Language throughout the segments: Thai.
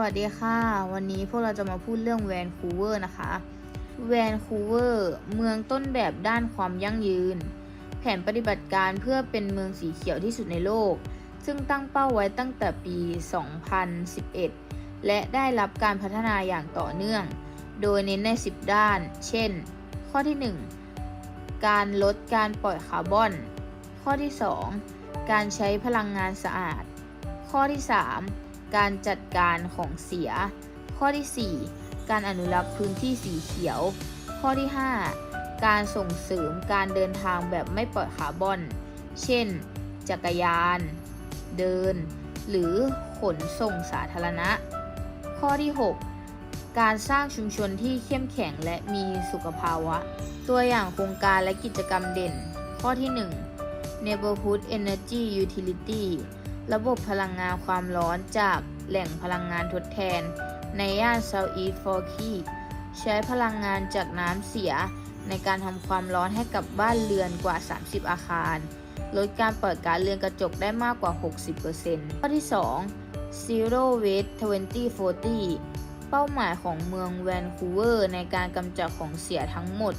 สวัสดีค่ะ วันนี้พวกเราจะมาพูดเรื่องแวนคูเวอร์นะคะ แวนคูเวอร์เมืองต้นแบบด้านความยั่งยืน แผนปฏิบัติการเพื่อเป็นเมืองสีเขียวที่สุดในโลก ซึ่งตั้งเป้าไว้ตั้งแต่ปี 2011 และได้รับการพัฒนาอย่างต่อเนื่อง โดยเน้นใน 10 ด้าน เช่น ข้อที่ 1 การลดการปล่อยคาร์บอน ข้อที่ 2 การใช้พลังงานสะอาด ข้อที่ 3 การจัดการของเสีย ข้อที่ 4 การอนุรักษ์พื้นที่สีเขียว ข้อที่ 5 การส่งเสริมการเดินทางแบบไม่ปล่อยคาร์บอน เช่น จักรยาน เดิน หรือขนส่งสาธารณะ ข้อที่ 6 การสร้างชุมชนที่เข้มแข็งและมีสุขภาวะ ตัวอย่างโครงการและกิจกรรมเด่น ข้อที่ 1 Neighborhood Energy Utility ระบบพลังงานความร้อนจากแหล่งพลังงานทดแทน ในย่าน Southeast Forky ใช้พลังงานจากน้ำเสียในการทำความร้อนให้กับบ้านเรือนกว่า 30 อาคาร ลดการเปิดการเรือนกระจกได้มากกว่า 60%ข้อที่ 2 Zero Waste 2040 เป้าหมายของเมืองแวนคูเวอร์ในการกำจัดของเสียทั้งหมด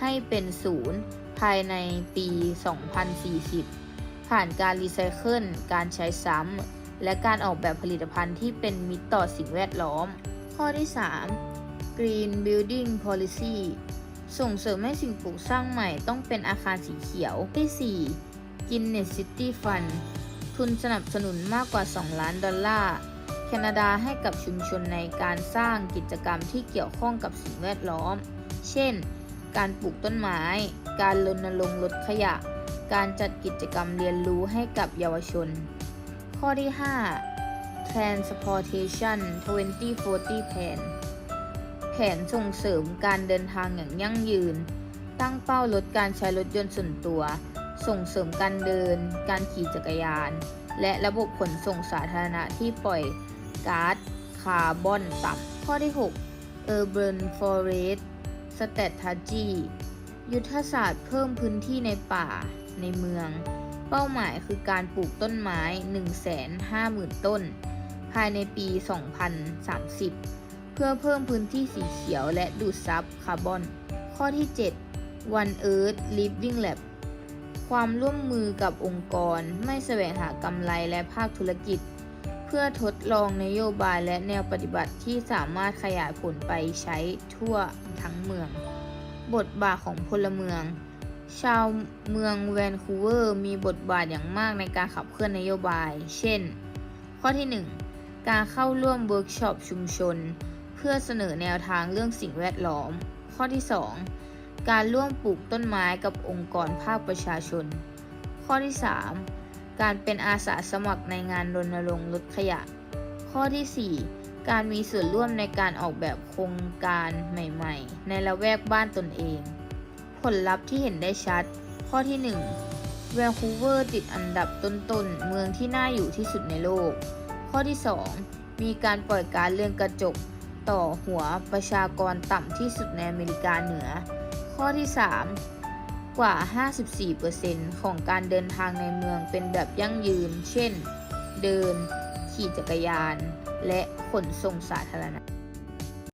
ให้เป็นศูนย์ภายในปี 2040 ผ่านการรีไซเคิล การใช้ซ้ำ และการออกแบบผลิตภัณฑ์ที่เป็นมิตรต่อสิ่งแวดล้อม ข้อที่ 3 Green Building Policy ส่งเสริมให้สิ่งปลูกสร้างใหม่ต้องเป็นอาคารสีเขียว ที่ 4 Guinness City Fund ทุนสนับสนุนมากกว่า 2 ล้านดอลลาร์ แคนาดาให้กับชุมชนในการสร้างกิจกรรมที่เกี่ยวข้องกับสิ่งแวดล้อม เช่น การปลูกต้นไม้ การรณรงค์ลดขยะ การจัดกิจกรรมเรียนรู้ให้กับเยาวชน ข้อที่ 5 Transportation 2040 Plan แผนส่งเสริมการเดินทางอย่างยั่งยืน ตั้งเป้าลดการใช้รถยนต์ส่วนตัว ส่งเสริมการเดิน การขี่จักรยาน และระบบขนส่งสาธารณะที่ปล่อยก๊าซคาร์บอนต่ำข้อที่ 6 Urban Forest Strategy ยุทธศาสตร์เพิ่มพื้นที่ในป่าในเมือง เป้าหมายคือการปลูกต้นไม้ 150,000 ต้น ภายในปี 2030 เพื่อเพิ่มพื้นที่สีเขียวและดูดซับคาร์บอน ข้อที่ 7 One Earth Living Lab ความร่วมมือกับองค์กรไม่แสวงหากำไรและภาคธุรกิจ เพื่อทดลองนโยบายและแนวปฏิบัติที่สามารถขยายผลไปใช้ทั่วทั้งเมือง บทบาทของพลเมือง ชาวเมืองแวนคูเวอร์มีบทบาทอย่างมากในการขับเคลื่อนนโยบาย เช่น ข้อที่ 1 การเข้าร่วมเวิร์กช็อปชุมชน เพื่อเสนอแนวทางเรื่องสิ่งแวดล้อม ข้อที่ 2 การร่วมปลูกต้นไม้กับองค์กรภาคประชาชน ข้อที่ 3 การเป็นอาสาสมัครในงานรณรงค์ลดขยะ ข้อทีสี่4 การมีส่วนร่วมในการออกแบบโครงการใหม่ๆ ในละแวกบ้านตนเอง ผลลัพธ์ที่เห็นได้ชัด ข้อที่ 1 แวนคูเวอร์ติดอันดับต้นๆ เมืองที่น่าอยู่ที่สุดในโลก ข้อที่ 2 มีการปล่อยกาซเรือนกระจก ต่อหัวประชากรต่ำที่สุดในอเมริกาเหนือ ข้อที่ 3 กว่า 54%ของการเดินทางในเมืองเป็นแบบยั่งยืน เช่น เดิน ขี่จักรยาน และขนส่งสาธารณะ